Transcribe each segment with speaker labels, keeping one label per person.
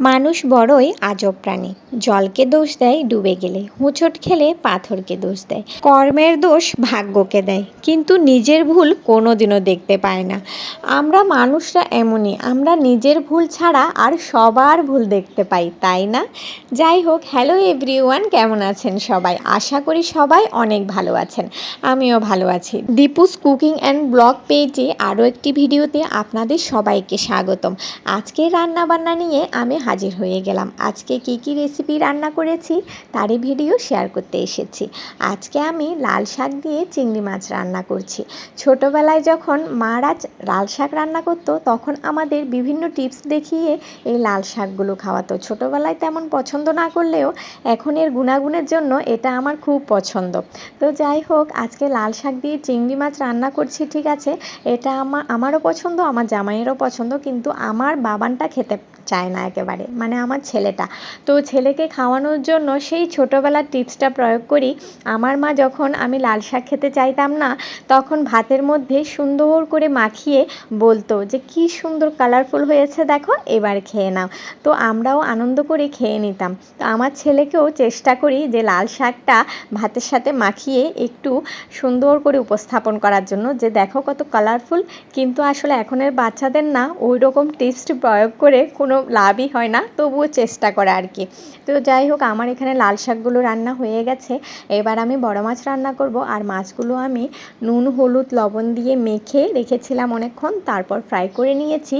Speaker 1: মানুষ বড়ই আজব প্রাণী। জলকে দোষ দেয়, ডুবে গেলে। হোঁচট খেলে পাথরকে দোষ দেয়। কর্মের দোষ ভাগ্যকে দেয়। কিন্তু নিজের ভুল কোনোদিনও দেখতে পায় না। আমরা মানুষরা এমনই। আমরা নিজের ভুল ছাড়া আর সবার ভুল দেখতে পাই, তাই না? যাই হোক, হ্যালো এভরিওয়ান, কেমন আছেন সবাই? আশা করি সবাই অনেক ভালো আছেন। আমিও ভালো আছি। দীপুস কুকিং অ্যান্ড ব্লগ পেজে আরও একটি ভিডিওতে আপনাদের সবাইকে স্বাগতম। আজকে রান্না বান্না নিয়ে আমি হাজির হয়ে গেলাম। আজকে কি কি রেসিপি রান্না করেছি তারই ভিডিও শেয়ার করতে এসেছি। আজকে আমি লাল শাক দিয়ে চিংড়ি মাছ রান্না করছি। ছোটোবেলায় যখন মারা লাল শাক রান্না করতো, তখন আমাদের বিভিন্ন টিপস দেখিয়ে এই লাল শাকগুলো খাওয়াতো। ছোটোবেলায় তেমন পছন্দ না করলেও এখন এর গুণাগুণের জন্য এটা আমার খুব পছন্দ। তো যাই হোক, আজকে লাল শাক দিয়ে চিংড়ি মাছ রান্না করছি, ঠিক আছে? এটা আমার আমারও পছন্দ, আমার জামাইয়েরও পছন্দ, কিন্তু আমার বাবানটা খেতে চায় না একেবারে মানে আমার ছেলেটা। তো ছেলেকে খাওয়ানোর জন্য সেই ছোটোবেলার টিপসটা প্রয়োগ করি, আমার মা যখন আমি লাল শাক খেতে চাইতাম না, তখন ভাতের মধ্যে সুন্দর করে মাখিয়ে বলতো যে, কি সুন্দর কালারফুল হয়েছে দেখো, এবার খেয়ে নাও। তো আমরাও আনন্দ করে খেয়ে নিতাম। তো আমার ছেলেকেও চেষ্টা করি যে, লাল শাকটা ভাতের সাথে মাখিয়ে একটু সুন্দর করে উপস্থাপন করার জন্য যে, দেখো কত কালারফুল কিন্তু আসলে এখনের বাচ্চাদের না ওই রকম টেস্ট প্রয়োগ করে কোনো লাভই হয় না, তবুও চেষ্টা করা আর কি। তো যাই হোক, আমার এখানে লাল শাকগুলো রান্না হয়ে গেছে। এবার আমি বড় মাছ রান্না করব। আর মাছগুলো আমি নুন, হলুদ, লবণ দিয়ে মেখে রেখেছিলাম অনেকক্ষণ, তারপর ফ্রাই করে নিয়েছি।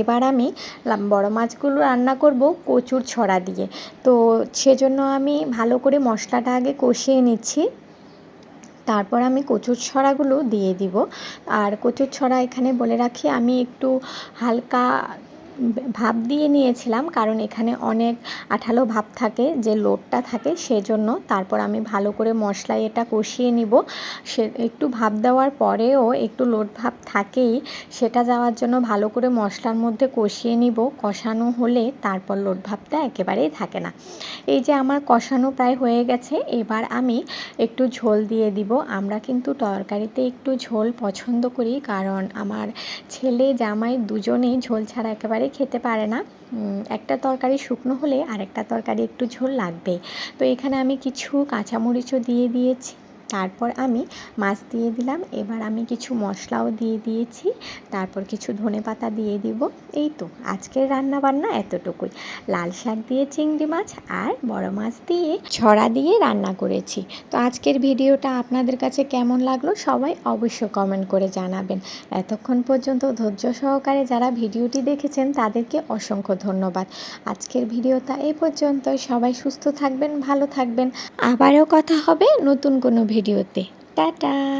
Speaker 1: এবার আমি বড় মাছগুলো রান্না করব কচুর ছড়া দিয়ে। তো সেজন্য আমি ভালো করে মশলাটা আগে কষিয়ে নিচ্ছি। তারপর আমি কচুর ছড়াগুলো দিয়ে দিব। আর কচুর ছড়া এখানে বলে রাখি, আমি একটু হালকা ভাপ দিয়ে নিয়েছিলাম, কারণ এখানে অনেক আঠালো ভাব থাকে, যে লোডটা থাকে সেজন্য। তারপর আমি ভালো করে মশলায় এটা কষিয়ে নিব। সে একটু ভাব দেওয়ার পরেও একটু লোড ভাব থাকেই, সেটা যাওয়ার জন্য ভালো করে মশলার মধ্যে কষিয়ে নিব। কষানো হলে তারপর লোড ভাবটা একেবারেই থাকে না। এই যে আমার কষানো প্রায় হয়ে গেছে, এবার আমি একটু ঝোল দিয়ে দিব। আমরা কিন্তু তরকারিতে একটু ঝোল পছন্দ করি, কারণ আমার ছেলে জামাই দুজনেই ঝোল ছাড়া একেবারে তরকারি খেতে পারে না। একটা তরকারি শুকনো হলে আরেকটা তরকারি একটু ঝোল লাগবে। তো এখানে আমি কিছু কাঁচামরিচও দিয়ে দিয়েছি। তারপর আমি মাছ দিয়ে দিলাম। এবার আমি কিছু মশলাও দিয়ে দিয়েছি। তারপর কিছু ধনে পাতা দিয়ে দিব। এই তো, আজকের রান্না বান্না এতটুকুই। লাল শাক দিয়ে চিংড়ি মাছ আর বড় মাছ দিয়ে ছড়া দিয়ে রান্না করেছি। তো আজকের ভিডিওটা আপনাদের কাছে কেমন লাগল সবাই অবশ্য কমেন্ট করে জানাবেন। এতক্ষণ পর্যন্ত ধৈর্য সহকারে যারা ভিডিওটি দেখেছেন তাদেরকে অসংখ্য ধন্যবাদ। আজকের ভিডিওটা এই পর্যন্ত সবাই সুস্থ থাকবেন, ভালো থাকবেন। আবারও কথা হবে নতুন কোনো ভিডিওতে। টাটা!